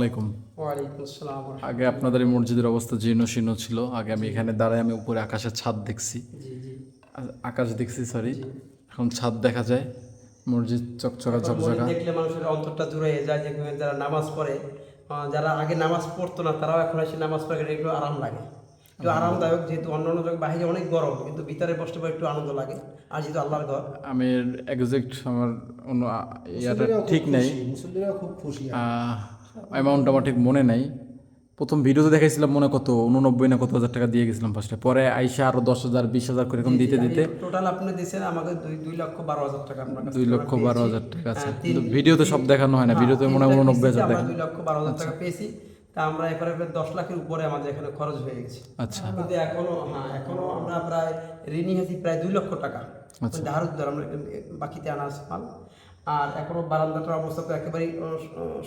আলাইকুম। আগে আপনাদের এই মসজিদের অবস্থা জীর্ণ শীর্ণ ছিল আগে আমি এখানে দাঁড়ায় আমি উপরে আকাশের ছাদ দেখছি। জি জি। আ- আকাশ দেখছি সরি এখন ছাদ দেখা যায় মসজিদ চকচকা চকচকা দেখলে মানুষের অন্তরটা জুড়ে যায় যে যারা নামাজ পড়ে যারা আগে নামাজ পড়তো না তারাও এখন এসে নামাজ পড়ে গেলে একটু আরাম লাগে। একটু আরামদায়ক যেহেতু অন্য অন্য জায়গায় বাইরে অনেক গরম কিন্তু ভিতরে বসতে পারে একটু আনন্দ লাগে আর যেহেতু আল্লাহর ঘর। আমি এক্সাক্ট আমার অন্য ইয়াটা ঠিক নেই। মুসল্লিরা খুব খুশি অ্যামাউন্ট আমার ঠিক মনে নাই। প্রথম ভিডিওতে দেখাইছিলাম মনে কত উননব্বই না কত হাজার টাকা দিয়ে গেছিলাম ফার্স্টে পরে আইসা আরও দশ হাজার বিশ হাজার করে এরকম দিতে দিতে। টোটাল আপনি দিয়েছেন আমাকে দুই দুই লক্ষ বারো হাজার টাকা আপনার দুই লক্ষ বারো পেয়েছি। হাজার টাকা আছে। হ্যাঁ, কিন্তু ভিডিওতে সব দেখানো হয় না। ভিডিওতে মনে হয় উননব্বই হাজার টাকা দুই লক্ষ বারো হাজার টাকা পেয়েছি। তা আমরা এবারে প্রায় দশ লাখের উপরে আমাদের এখানে খরচ হয়ে গেছে। আচ্ছা। কিন্তু এখনও হ্যাঁ এখনও আমরা প্রায় ঋণী আছি প্রায় দুই লক্ষ টাকা। আচ্ছা। ধার উদ্ধার আমরা বাকিতে আনা আছে মাল। আর এখনও বারান্দাটার অবস্থা তো একেবারেই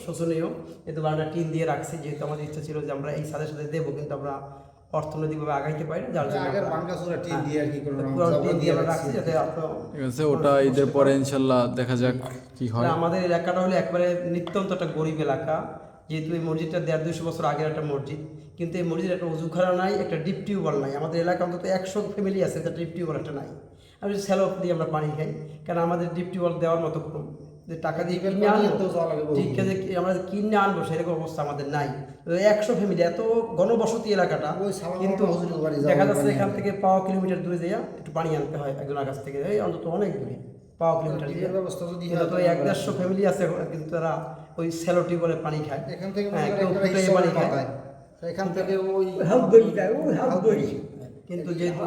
শোচনীয়। যেহেতু বারান্দা টিন দিয়ে রাখছি যেহেতু আমাদের ইচ্ছা ছিল যে আমরা এই সাথে সাথে দেবো কিন্তু আমরা অর্থনৈতিকভাবে আগাইতে পারি না, যার জন্য আগের আমরা- টিন দিয়ে আর কি কোনো রকম পুরো টিন দিয়ে আমরা রাখছি। যাতে আছে ওটা ঈদের পরে ইনশাল্লাহ দেখা যাক কি হয়। আমাদের এলাকাটা হলো একবারে নিত্যন্ত একটা গরিব এলাকা যেহেতু এই মসজিদটা দেড় দুশো বছর আগের একটা মসজিদ কিন্তু এই মসজিদের একটা উজুখানা নাই একটা ডিপ টিউবওয়েল নাই। আমাদের এলাকা অন্তত একশো ফ্যামিলি আছে একটা ডিপ টিউবওয়েল একটা নাই। আমি স্যালো দিয়ে আমরা পানি খাই। কারণ আমাদের ডিপ টিউবওয়েল দেওয়ার মতো কোনো যে টাকা দিয়ে কিনে আনব? ঠিক আছে আমরা কিনে আনব সেরকম অবস্থা আমাদের নাই। একশো ফ্যামিলি এত ঘনবসতি এলাকাটা কিন্তু দেখা যাচ্ছে এখান থেকে পাওয়া কিলোমিটার দূরে যাইয়া একটু পানি আনতে হয় একজনের কাছ থেকে। এই অন্তত অনেক দূরে পাওয়া কিলোমিটার দিয়ে ব্যবস্থা যদি তো এক দেড়শো ফ্যামিলি আছে কিন্তু তারা ওই স্যালোটি বলে পানি খায়। এখান থেকে হ্যাঁ, পানি খায়। এখান থেকে ওই কিন্তু যেহেতু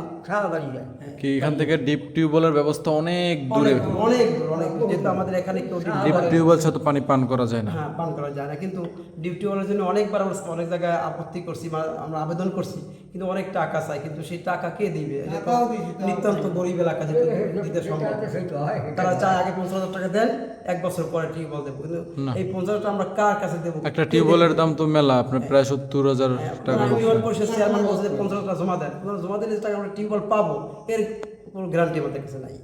কি এখান থেকে ডিপ টিউবওয়েলের ব্যবস্থা অনেক দূরে? অনেক অনেক। দূর, অনেক যেহেতু আমাদের এখানে কেউ ডিপ ডিপ টিউবওয়েল ছাড়া পানি পান করা যায় না। হ্যাঁ পান করা যায় না। কিন্তু ডিউটি ওয়ালের জন্য অনেকবার আমরা অনেক জায়গায় আপত্তি করছি বা আমরা আবেদন করছি কিন্তু অনেক টাকা চাই। কিন্তু সেই টাকা কে দিবে? নিতান্ত গরিব এলাকা যেটা দিতে সম্ভব তারা চায় আগে পঞ্চাশ হাজার টাকা দেন এক বছর পরে টিউবওয়েল দেবো। কিন্তু এই পঞ্চাশটা আমরা কার কাছে দেবো? একটা টিউবওয়েলের দাম তো মেলা আপনার প্রায় সত্তর হাজার টাকা আমি ইউনিয়ন পরিষদ চেয়ারম্যান বলছে যে পঞ্চাশ জমা দেন। পঞ্চাশ জমা দিলে টাকা আমরা টিউবওয়েল পাবো। এর কোনো গ্যারান্টি আমাদের কাছে নাই।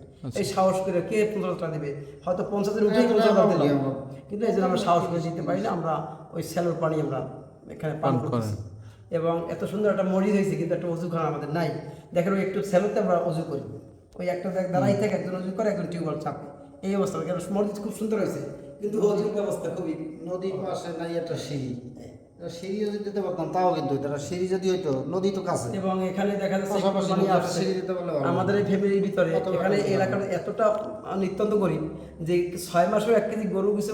এই সাহস করে কে পঞ্চাশ টাকা দেবে? হয়তো পঞ্চাশের উঠেই পঞ্চাশ টাকা দিলাম। কিন্তু এই জন্য আমরা সাহস করে দিতে পারি না। আমরা ওই স্যালোর পানি আমরা এখানে পান করতেছি। এবং এত সুন্দর একটা মরিচ হয়েছে কিন্তু একটা অজু অজুখানা আমাদের নাই। দেখেন ওই একটু স্যালোতে আমরা অজু করি। ওই একটা দাঁড়াই থেকে একজন অজু করে একজন টিউবওয়েল চাপে। এই অবস্থা কেন মসজিদ খুব সুন্দর হয়েছে? কিন্তু অজুর ব্যবস্থা খুবই নদীর পাশে নাই একটা সিঁড়ি। সিঁড়ি যদি দিতে পারতাম তাও কিন্তু এটা সিঁড়ি যদি হইতো নদী তো কাছে। এবং এখানে দেখা যাচ্ছে। সিঁড়ি দিতে পারলে আমাদের এই ফ্যামিলির ভিতরে এখানে? এলাকার এতটা নিত্যন্ত গরিব যে ছয় মাসেও এক কেজি গরু কিছু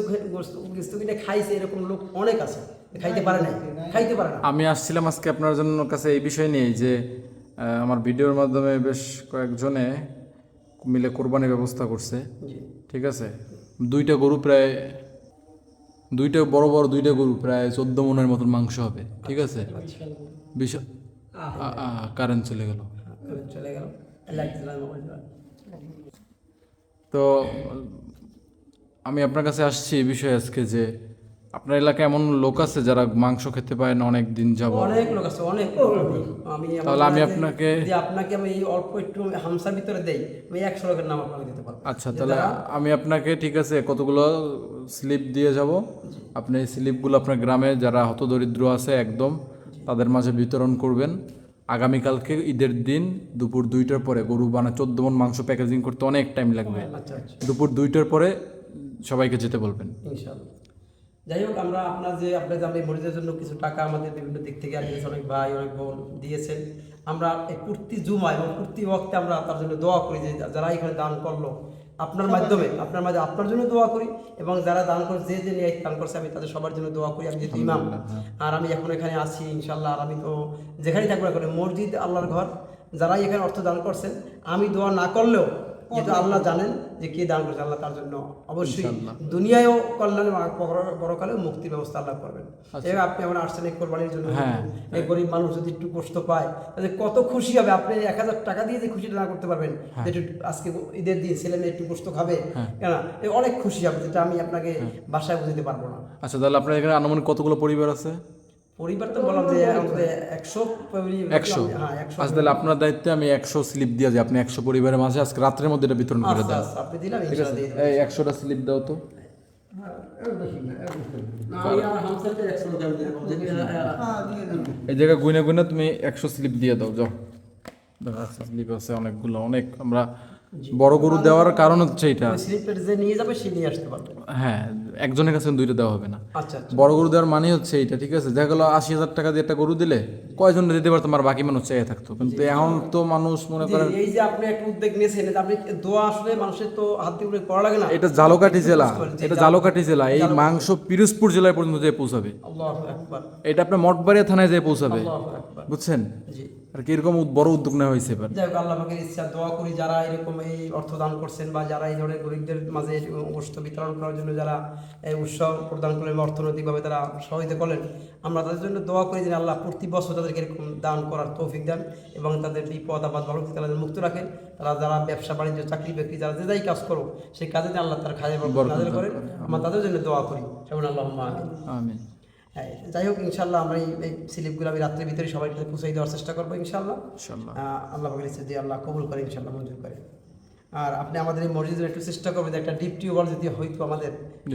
কিছু কিনে খাইছে এরকম লোক অনেক আছে। খাইতে পারে না খাইতে পারে না। আমি আসছিলাম আজকে আপনার জন্য কাছে এই বিষয় নিয়ে যে আহ, আমার ভিডিওর মাধ্যমে বেশ কয়েকজনে মিলে কোরবানির ব্যবস্থা করছে। ঠিক আছে? দুইটা গরু প্রায় দুইটা বড় বড় দুইটা গরু প্রায় চোদ্দ মনের মতন মাংস হবে। ঠিক আছে? বিষয় কারেন্ট চলে গেল। চলে। তো আমি আপনার কাছে আসছি এই বিষয়ে আজকে যে আপনার এলাকায় এমন লোক আছে যারা মাংস খেতে পায় না অনেক দিন যাব অনেক লোক আছে অনেক আমি তাহলে আমি আপনাকে- যে আপনাকে আমি এই অল্প একটু হামসার ভিতরে দেই আমি একশো লোকের নাম আপনাকে দিতে পারব। আচ্ছা তাহলে আমি আপনাকে ঠিক আছে কতগুলো স্লিপ দিয়ে যাব? আপনি এই স্লিপগুলো আপনার গ্রামে যারা হতদরিদ্র আছে একদম তাদের মাঝে বিতরণ করবেন। আগামীকালকে ঈদের দিন দুপুর দুইটার পরে গরু বানা চোদ্দ মন মাংস প্যাকেজিং করতে অনেক টাইম লাগবে। আচ্ছা আচ্ছা। দুপুর দুইটার পরে সবাইকে যেতে বলবেন। ইনশাআল্লাহ। যাই হোক আমরা আপনার যে আপনার যে আপনি মরিচের জন্য কিছু টাকা আমাদের বিভিন্ন দিক থেকে আসছে অনেক ভাই অনেক বোন দিয়েছেন। আমরা এই প্রতি জুমা এবং প্রতি ওয়াক্তে আমরা তার জন্য দোয়া করি যে যারা এখানে দান করল আপনার মাধ্যমে আপনার মাঝে আপনার জন্য দোয়া করি এবং যারা দান করে যে যে নিয়ে দান করছে আমি তাদের সবার জন্য দোয়া করি। আমি যেহেতু ইমাম আর আমি এখন এখানে আছি ইনশাল্লাহ আর আমি তো যেখানেই থাকব এখন মসজিদ আল্লাহর ঘর যারাই এখানে অর্থ দান করছেন আমি দোয়া না করলেও যেহেতু আল্লাহ জানেন যে কে দান করছে আল্লাহ তার জন্য। অবশ্যই দুনিয়ায়ও কল্যাণ পরকালেও মুক্তির ব্যবস্থা আল্লাহ করবেন। এবার আপনি আমার আসছেন এই কোরবানির জন্য হ্যাঁ। এই গরিব মানুষ যদি একটু কষ্ট পায় তাহলে কত খুশি হবে। আপনি এক হাজার টাকা দিয়ে যে খুশিটা না করতে পারবেন একটু আজকে ঈদের দিন ছেলে মেয়ে একটু কষ্ট খাবে কেন অনেক খুশি হবে যেটা আমি আপনাকে বাসায় বুঝতে পারব না। আচ্ছা তাহলে আপনার এখানে আনুমানিক কতগুলো পরিবার আছে? পরিবার তো বললাম যে একশো একশো? হ্যাঁ আচ্ছা তাহলে আপনার দায়িত্বে আমি একশো স্লিপ দিয়ে আপনি একশো পরিবারের মাঝে আজকে রাত্রের মধ্যে এটা বিতরণ করে আচ্ছা, দেন। আচ্ছা, ঠিক আছে। এই একশোটা স্লিপ দাও তো। না ওই আমার হামসাতে একশো টাকা আমি দিয়ে দেবো। যে, আহ, এই জায়গায় গুনে গুনে তুমি একশো স্লিপ দিয়ে দাও যাও। স্লিপ আছে অনেকগুলো অনেক। আমরা বড় গরু দেওয়ার কারণ হচ্ছে এটা। ওই যে নিয়ে যাবে সে নিয়ে আসতে পারবে। হ্যাঁ একজনের কাছে দুইটা দেওয়া হবে না। আচ্ছা আচ্ছা। বড় গরু দেওয়ার মানে হচ্ছে এটা ঠিক আছে? দেখা গেলো আশি হাজার টাকা দিয়ে একটা গরু দিলে কয়জন দিতে পারতো আর বাকি মানুষ চাইয়ে থাকতো? কিন্তু এখন তো মানুষ মনে করেন এই যে আপনি একটা উদ্যোগ নিয়েছেন এটা আপনি দোয়া আসলে মানুষের তো হাত উপরে করা লাগে না। এটা জালকাঠি জেলা। এটা জালকাঠি জেলা। এই মাংস পিরোজপুর জেলায় পর্যন্ত যেয়ে পৌঁছাবে। এটা আপনার মঠবাড়িয়া থানায় যেয়ে পৌঁছাবে। বুঝছেন? জি। আর কি এরকম বড় উদ্যোগ নেওয়া হয়েছে এবার। যাই হোক আল্লাহ পাকের ইচ্ছা দোয়া করি যারা এরকম এই অর্থ দান করছেন বা যারা এই ধরনের গরিবদের মাঝে গোষ্ঠ বিতরণ করার জন্য যারা এই উৎসব প্রদান করলেন বা অর্থনৈতিকভাবে তারা সহযোগিতা করলেন আমরা তাদের জন্য দোয়া করি যে আল্লাহ প্রতি বছর তাদেরকে এরকম দান করার তৌফিক দেন এবং তাদের বিপদ আবাদ ভালো থেকে তাদের মুক্ত রাখেন। তারা যারা ব্যবসা বাণিজ্য চাকরি বাকরি যারা যে যাই কাজ করো সেই কাজে আল্লাহ তার খাজে বরকত নাজেল করেন। আমরা তাদের জন্য দোয়া করি। যেমন আল্লাহ আমিন। আমি হ্যাঁ যাই হোক ইনশাল্লাহ আমরা এই- স্লিপগুলো আমি রাত্রের ভিতরে সবাই কাছে পৌঁছাই দেওয়ার চেষ্টা করব ইনশাল্লাহ। আল্লাহ পাকের ইচ্ছে দিয়ে আল্লাহ কবুল করে ইনশাল্লাহ মঞ্জুর করে। আর আপনি আমাদের এই মসজিদের একটু চেষ্টা করবেন একটা ডিপ টিউবওয়েল যদি হইতো আমাদের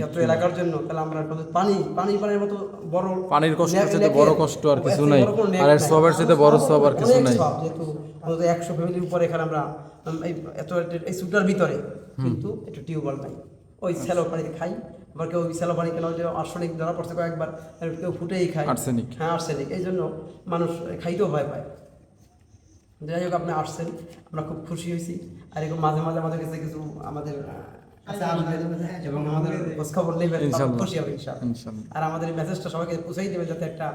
এত এলাকার জন্য তাহলে আমরা পানি পানি পানির মতো বড় পানির ন্যাক- চাইতে বড় কষ্ট আর কিছু নাই। আর এর সবার চাইতে বড় সব আর কিছু নাই। যেহেতু অন্তত একশো ফ্যামিলির উপরে এখানে আমরা এই এত এই সুটার ভিতরে কিন্তু একটু টিউবওয়েল নাই। ওই স্যালো পানিতে খাই। আবার কেউ পানি কেন যে আর্সেনিক ধরা পড়ছে কয়েকবার আর কেউ ফুটেই খায়। আর্সেনিক। হ্যাঁ আর্সেনিক। এই জন্য মানুষ খাইতেও ভয় পায়। যাই হোক আপনি আসছেন আমরা খুব খুশি হয়েছি। আর এরকম মাঝে মাঝে আমাদের কাছে কিছু আমাদের আহ, আসবেন এবং আমাদের খোঁজ খবর নেবেন খুশি হবে আর আমাদের এই মেসেজটা সবাইকে পৌঁছাই দেবে যাতে একটা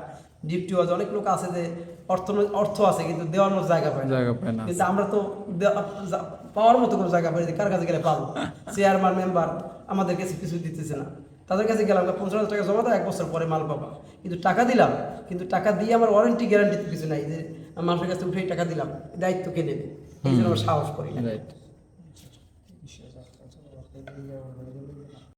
ডিপটি আছে। অনেক লোক আছে যে অর্থ অর্থ আছে কিন্তু দেওয়ার জায়গা পায় না। জায়গা পায় না। কিন্তু আমরা তো পাওয়ার মতো কোনো জায়গা পাই কার কাছে গেলে পাবো? চেয়ারম্যান মেম্বার আমাদের কাছে কিছু দিতেছে না। তাদের কাছে গেলাম পঞ্চাশ হাজার টাকা জমা দেয় এক বছর পরে মাল পাবা। কিন্তু টাকা দিলাম কিন্তু টাকা দিয়ে আমার ওয়ারেন্টি গ্যারান্টি কিছু নাই যে মানুষের কাছে উঠেই টাকা দিলাম দায়িত্ব কে নেবে? এই জন্য আমরা সাহস করি না। রাইট